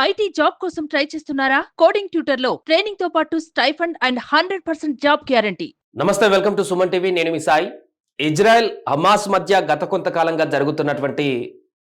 IT job కోసం try చేస్తున్నారా? Coding ట్యూటర్లో ట్రైనింగ్తో పాటు stipend and hundred percent job guarantee. నమస్తే వెల్కమ్ టు సుమన్ టీవీ. నేను మీ సాయి. ఇజ్రాయెల్ హమాస్ మధ్య గత కొంతకాలంగా జరుగుతున్నటువంటి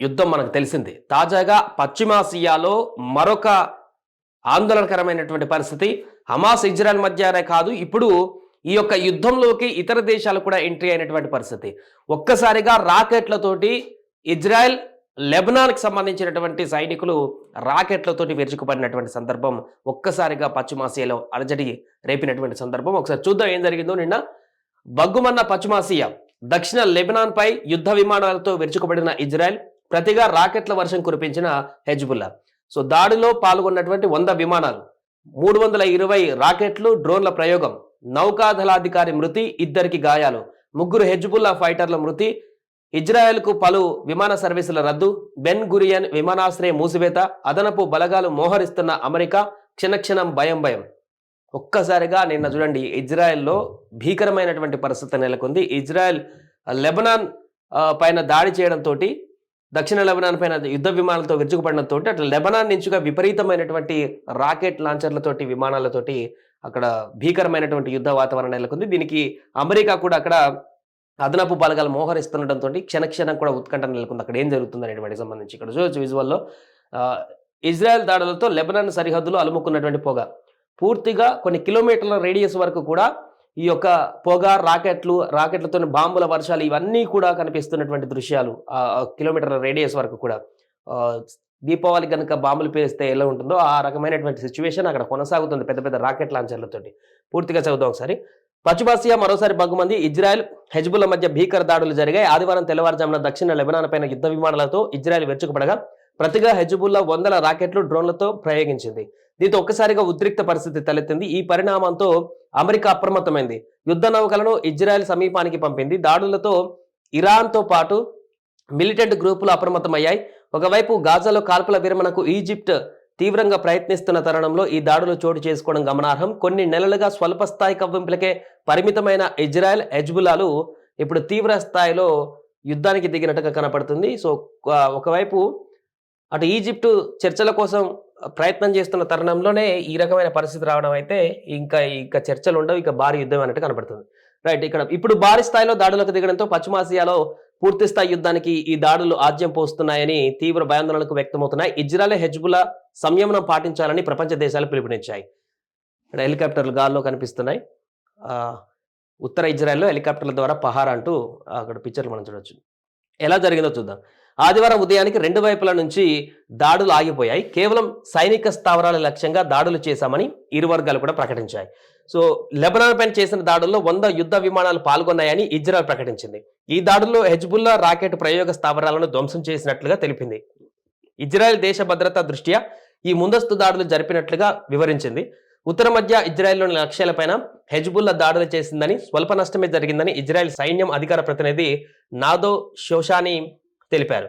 యుద్ధం మనకు తెలిసింది. తాజాగా పశ్చిమాసియాలో మరొక ఆందోళనకరమైనటువంటి పరిస్థితి. హమాస్ ఇజ్రాయెల్ మధ్యనే కాదు ఇప్పుడు ఈ యొక్క యుద్ధంలోకి ఇతర దేశాలు కూడా ఎంట్రీ అయినటువంటి పరిస్థితి. ఒక్కసారిగా రాకెట్లతోటి ఇజ్రాయెల్ లెబనాన్కి సంబంధించినటువంటి సైనికులు రాకెట్లతోటి విరుచుకుపడినటువంటి సందర్భం ఒక్కసారిగా పశ్చిమాసియాలో అలజడి రేపినటువంటి సందర్భం. ఒకసారి చూద్దాం ఏం జరిగిందో. నిన్న బగ్గుమన్న పశ్చిమాసియా దక్షిణ లెబనాన్ పై యుద్ధ విమానాలతో విరుచుకుపడిన ఇజ్రాయెల్ ప్రతిగా రాకెట్ల వర్షం కురిపించిన హెజ్బుల్లా. సో దాడిలో పాల్గొన్నటువంటి వంద విమానాలు మూడు వందల ఇరవై రాకెట్లు డ్రోన్ల ప్రయోగం నౌకాదళాధికారి మృతి ఇద్దరికి గాయాలు ముగ్గురు హెజ్బుల్లా ఫైటర్ల మృతి ఇజ్రాయెల్కు పలు విమాన సర్వీసుల రద్దు బెన్ గురియన్ విమానాశ్రయం మూసివేత అదనపు బలగాలు మోహరిస్తున్న అమెరికా క్షణక్షణం భయం భయం. ఒక్కసారిగా నిన్న చూడండి ఇజ్రాయెల్లో భీకరమైనటువంటి పరిస్థితి నెలకొంది. ఇజ్రాయెల్ లెబనాన్ పైన దాడి చేయడంతో దక్షిణ లెబనాన్ పైన యుద్ధ విమానాలతో విరుచుకుపడడంతో అట్లా లెబనాన్ నుంచిగా విపరీతమైనటువంటి రాకెట్ లాంచర్లతోటి విమానాలతోటి అక్కడ భీకరమైనటువంటి యుద్ధ వాతావరణం నెలకొంది. దీనికి అమెరికా కూడా అక్కడ అదనపు బలగాలు మోహరిస్తుండటంతో క్షణక్షణం కూడా ఉత్కంఠ నెలకొంది. అక్కడ ఏం జరుగుతుంది అనేటువంటి సంబంధించి ఇక్కడ చూడొచ్చు విజువల్లో. ఇజ్రాయెల్ దాడులతో లెబనాన్ సరిహద్దులు అలుముకున్నటువంటి పొగ. పూర్తిగా కొన్ని కిలోమీటర్ల రేడియస్ వరకు కూడా ఈ యొక్క పొగ రాకెట్లు రాకెట్లతో బాంబుల వర్షాలు ఇవన్నీ కూడా కనిపిస్తున్నటువంటి దృశ్యాలు. కిలోమీటర్ల రేడియస్ వరకు కూడా. దీపావళి కనుక బాంబులు పేలిస్తే ఎలా ఉంటుందో ఆ రకమైనటువంటి సిచ్యువేషన్ అక్కడ కొనసాగుతుంది పెద్ద పెద్ద రాకెట్ లాంచర్లతోటి. పూర్తిగా చదువుదాం ఒకసారి. పశ్చిమాసియా మరోసారి బగ్గుమంది ఇజ్రాయెల్ హెజ్బుల్ల మధ్య భీకర దాడులు జరిగాయి. ఆదివారం తెల్లవారుజామున దక్షిణ లెబనాన్ పైన యుద్ధ విమానాలతో ఇజ్రాయెల్ వెచ్చుకుపడగా ప్రతిగా హెజ్బుల్లా వందల రాకెట్లు డ్రోన్లతో ప్రయోగించింది. దీంతో ఒక్కసారిగా ఉద్రిక్త పరిస్థితి తలెత్తింది. ఈ పరిణామంతో అమెరికా అప్రమత్తమైంది. యుద్ధ నౌకలను ఇజ్రాయెల్ సమీపానికి పంపింది. దాడులతో ఇరాన్తో పాటు మిలిటెంట్ గ్రూపులు అప్రమత్తమయ్యాయి. ఒకవైపు గాజాలో కాల్పుల విరమణకు ఈజిప్ట్ తీవ్రంగా ప్రయత్నిస్తున్న తరుణంలో ఈ దాడులు చోటు చేసుకోవడం గమనార్హం. కొన్ని నెలలుగా స్వల్ప స్థాయి కవ్వింపులకే పరిమితమైన ఇజ్రాయెల్ హెజ్బులాలు ఇప్పుడు తీవ్ర స్థాయిలో యుద్ధానికి దిగినట్టుగా కనపడుతుంది. సో ఒకవైపు అటు ఈజిప్టు చర్చల కోసం ప్రయత్నం చేస్తున్న తరుణంలోనే ఈ రకమైన పరిస్థితి రావడం అయితే ఇంకా ఇంకా చర్చలు ఉండవు ఇక భారీ యుద్ధం అన్నట్టు కనపడుతుంది. రైట్ ఇక్కడ ఇప్పుడు భారీ స్థాయిలో దాడులకు దిగడంతో పశ్చిమాసియాలో పూర్తిస్థాయి యుద్ధానికి ఈ దాడులు ఆజ్యం పోస్తున్నాయని తీవ్ర భయాందోళనకు వ్యక్తమవుతున్నాయి. ఇజ్రాయల్ హెజ్బులా సంయమనం పాటించాలని ప్రపంచ దేశాలు పిలుపునిచ్చాయి. ఇక్కడ హెలికాప్టర్లు గాల్లో కనిపిస్తున్నాయి. ఉత్తర ఇజ్రాయెల్లో హెలికాప్టర్ల ద్వారా పహార్ అంటూ అక్కడ పిక్చర్లు మనం చూడొచ్చు. ఎలా జరిగిందో చూద్దాం. ఆదివారం ఉదయానికి రెండు వైపుల నుంచి దాడులు ఆగిపోయాయి. కేవలం సైనిక స్థావరాల లక్ష్యంగా దాడులు చేశామని ఇరు వర్గాలు కూడా ప్రకటించాయి. సో లెబనాన్ పైన చేసిన దాడుల్లో వంద యుద్ధ విమానాలు పాల్గొన్నాయని ఇజ్రాయెల్ ప్రకటించింది. ఈ దాడుల్లో హెజ్బుల్లా రాకెట్ ప్రయోగ స్థావరాలను ధ్వంసం చేసినట్లుగా తెలిపింది. ఇజ్రాయెల్ దేశ భద్రత దృష్ట్యా ఈ ముందస్తు దాడులు జరిపినట్లుగా వివరించింది. ఉత్తర మధ్య ఇజ్రాయెల్లోని లక్ష్యాలపైన హెజ్బుల్లా దాడులు చేసిందని స్వల్ప నష్టమే జరిగిందని ఇజ్రాయెల్ సైన్యం అధికార ప్రతినిధి నాదో షోషాని తెలిపారు.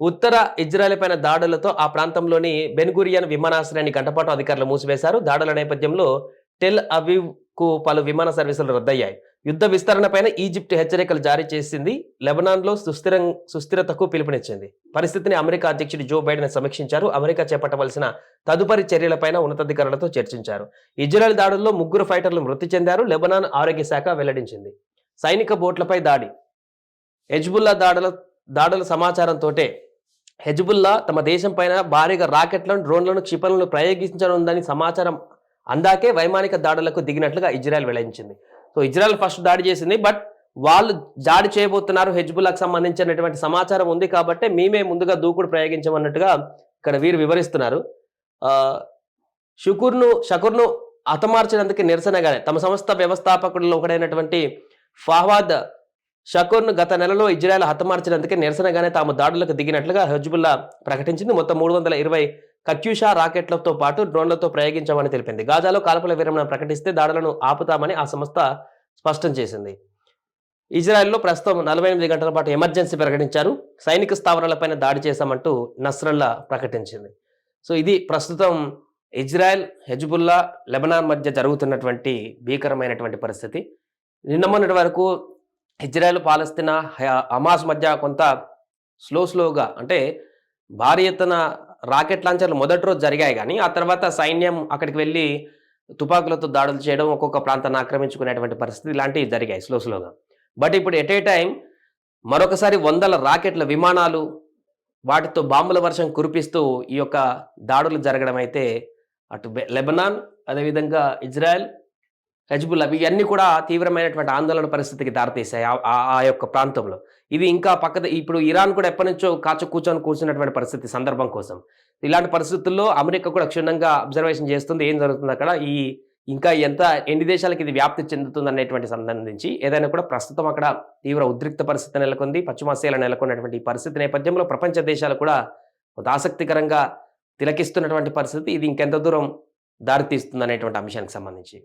ఉత్తర ఇజ్రాయెల్ పైన దాడులతో ఆ ప్రాంతంలోని బెన్గురియన్ విమానాశ్రయాన్ని గంటపాటు అధికారులు మూసివేశారు. దాడుల నేపథ్యంలో టెల్ అవీవ్కు పలు విమాన సర్వీసులు రద్దయ్యాయి. యుద్ధ విస్తరణపైన ఈజిప్ట్ హెచ్చరికలు జారీ చేసింది. లెబనాన్లో సుస్థిరం సుస్థిరతకు పిలుపునిచ్చింది. పరిస్థితిని అమెరికా అధ్యక్షుడు జో బైడెన్ సమీక్షించారు. అమెరికా చేపట్టవలసిన తదుపరి చర్యలపైన ఉన్నతాధికారులతో చర్చించారు. ఇజ్రాయెల్ దాడుల్లో ముగ్గురు ఫైటర్లు మృతి చెందారు. లెబనాన్ ఆరోగ్య శాఖ వెల్లడించింది. సైనిక బోట్లపై దాడి. హెజ్బుల్లా దాడుల దాడుల సమాచారంతోటే హెజ్బుల్లా తమ దేశం పైన భారీగా రాకెట్లను డ్రోన్లను క్షిపణులను ప్రయోగించనుందని సమాచారం అందాకే వైమానిక దాడులకు దిగినట్లుగా ఇజ్రాయెల్ వెల్లడించింది. సో ఇజ్రాయెల్ ఫస్ట్ దాడి చేసింది బట్ వాళ్ళు దాడి చేయబోతున్నారు హెజ్బుల్లాకు సంబంధించినటువంటి సమాచారం ఉంది కాబట్టి మేమే ముందుగా దూకుడు ప్రయోగించమన్నట్టుగా ఇక్కడ వీరు వివరిస్తున్నారు. షుకుర్ను షకుర్ను హతమార్చినందుకు నిరసనగానే తమ సంస్థ వ్యవస్థాపకుల్లో ఒకడైనటువంటి ఫహవాద్ షకూర్ను గత నెలలో ఇజ్రాయెల్ హతమార్చినందుకే నిరసనగానే తాము దాడులకు దిగినట్లుగా హెజ్బుల్లా ప్రకటించింది. మొత్తం మూడు వందల ఇరవై కత్యూషా రాకెట్లతో పాటు డ్రోన్లతో ప్రయోగించామని తెలిపింది. గాజాలో కాల్పుల విరమణ ప్రకటిస్తే దాడులను ఆపుతామని ఆ సంస్థ స్పష్టం చేసింది. ఇజ్రాయెల్లో ప్రస్తుతం నలభై ఎనిమిది గంటల పాటు ఎమర్జెన్సీ ప్రకటించారు. సైనిక స్థావరాలపైన దాడి చేశామంటూ నస్రల్లా ప్రకటించింది. సో ఇది ప్రస్తుతం ఇజ్రాయెల్ హెజ్బుల్లా లెబనాన్ మధ్య జరుగుతున్నటువంటి భీకరమైనటువంటి పరిస్థితి. నిన్న మొన్నటి వరకు ఇజ్రాయెల్ పాలస్తీనా హమాస్ మధ్య కొంత స్లో స్లోగా అంటే భారీ ఎత్తున రాకెట్ లాంచర్లు మొదటి రోజు జరిగాయి కానీ ఆ తర్వాత సైన్యం అక్కడికి వెళ్ళి తుపాకులతో దాడులు చేయడం ఒక్కొక్క ప్రాంతాన్ని ఆక్రమించుకునేటువంటి పరిస్థితి ఇలాంటివి జరిగాయి స్లో స్లోగా. బట్ ఇప్పుడు ఎట్ ఏ టైం మరొకసారి వందల రాకెట్ల విమానాలు వాటితో బాంబుల వర్షం కురిపిస్తూ ఈ యొక్క దాడులు జరగడం అయితే అటు లెబనాన్ అదేవిధంగా ఇజ్రాయెల్ హెజ్బుల్ ఇవన్నీ కూడా తీవ్రమైనటువంటి ఆందోళన పరిస్థితికి దారితీశాయి ఆ- ఆ- యొక్క ప్రాంతంలో. ఇది ఇంకా పక్కద ఇప్పుడు ఇరాన్ కూడా ఎప్పటి నుంచో కాచు కూర్చొని కూర్చున్నటువంటి పరిస్థితి సందర్భం కోసం. ఇలాంటి పరిస్థితుల్లో అమెరికా కూడా క్షుణ్ణంగా అబ్జర్వేషన్ చేస్తుంది. ఏం జరుగుతుంది అక్కడ? ఈ ఇంకా ఎంత ఎన్ని దేశాలకు ఇది వ్యాప్తి చెందుతుంది అనేటువంటి సంబంధించి ఏదైనా కూడా ప్రస్తుతం అక్కడ తీవ్ర ఉద్రిక్త పరిస్థితి నెలకొంది. పశ్చిమాసియాలో నెలకొన్నటువంటి ఈ పరిస్థితి నేపథ్యంలో ప్రపంచ దేశాలు కూడా ఆసక్తికరంగా తిలకిస్తున్నటువంటి పరిస్థితి. ఇది ఇంకెంత దూరం దారితీస్తుంది అనేటువంటి అంశానికి సంబంధించి.